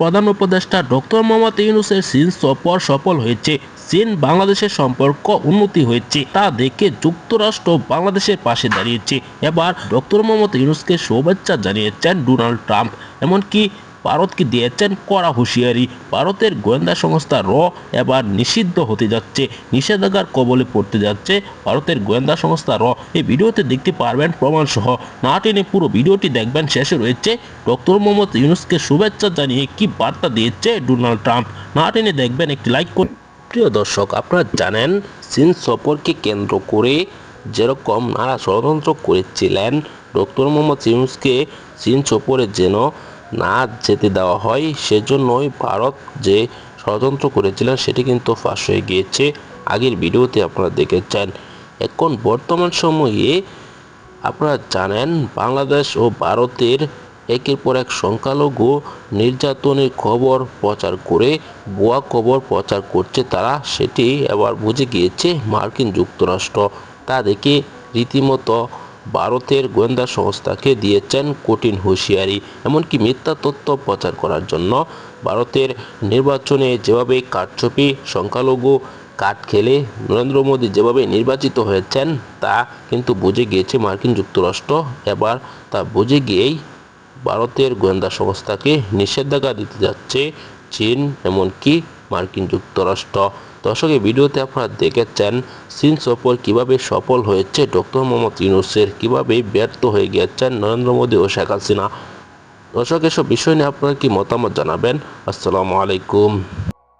প্রধান উপদেষ্টা ডক্টর মোহাম্মদ ইউনুসের চীন সফর সফল হয়েছে। চীন বাংলাদেশের সম্পর্ক উন্নতি হয়েছে, তা দেখে যুক্তরাষ্ট্র বাংলাদেশের পাশে দাঁড়িয়েছে। এবার ডক্টর মোহাম্মদ ইউনুসকে শুভেচ্ছা জানিয়েছেন ডোনাল্ড ট্রাম্প। এমনকি ভারতকে দিয়েছেন কড়া হুঁশিয়ারি। ভারতের গোয়েন্দা সংস্থা র এবার নিষিদ্ধ হতে যাচ্ছে, নিষেধাজ্ঞার কবলে পড়তে যাচ্ছে। ভারতের গোয়েন্দা সংস্থা র, এই ভিডিওতে দেখতে পারবেন প্রমাণ সহ না টেনে পুরো ভিডিওটি দেখবেন, শেষে রয়েছে ডক্টর মোহাম্মদ ইউনুসকে শুভেচ্ছা জানিয়ে কি বার্তা দিয়েছে ডোনাল্ড ট্রাম্প। না টেনে দেখবেন, একটি লাইক করুন। প্রিয় দর্শক, আপনারা জানেন, চীন সফরকে কেন্দ্র করে যেরকম নানা ষড়যন্ত্র করেছিলেন, ডক্টর মোহাম্মদ ইউনুসকে চীন সফরে যেন না যেতে দেওয়া হয়, সেজন্যই ভারত যে ষড়যন্ত্র করেছিলেন সেটি কিন্তু ফাঁস হয়ে গিয়েছে। আগের ভিডিওতে আপনারা দেখেছেন, এখন বর্তমান সময়ে আপনারা জানেন, বাংলাদেশ ও ভারতের একের পর এক সংখ্যালঘু নির্যাতনের খবর প্রচার করে, ভুয়া খবর প্রচার করছে তারা, সেটি এবার বুঝে গিয়েছে মার্কিন যুক্তরাষ্ট্র। তা দেখে রীতিমতো ভারতের গোয়েন্দা সংস্থাকে দিয়েছেন কঠিন হুঁশিয়ারি, এমনকি মিথ্যা তথ্য প্রচার করার জন্য। ভারতের নির্বাচনে যেভাবে কারচুপি, সংখ্যালঘু, কাঠ খেলে নরেন্দ্র মোদী যেভাবে নির্বাচিত হয়েছেন, তা কিন্তু বুঝে গিয়েছে মার্কিন যুক্তরাষ্ট্র। এবার তা বুঝে গিয়েই ভারতের গোয়েন্দা সংস্থাকে নিষেধাজ্ঞা দিতে যাচ্ছে চীন, এমনকি মার্কিন যুক্তরাষ্ট্র। দর্শক, এই ভিডিওতে আপনারা দেখেছেন চীন সফর কীভাবে সফল হয়েছে। ডক্টর মোহাম্মদ ইউনুসের কীভাবে ব্যর্থ হয়ে গিয়েছেন নরেন্দ্র মোদী ও শেখ হাসিনা। দর্শক, এসব বিষয় নিয়ে আপনারা কি মতামত জানাবেন? আসসালামু আলাইকুম।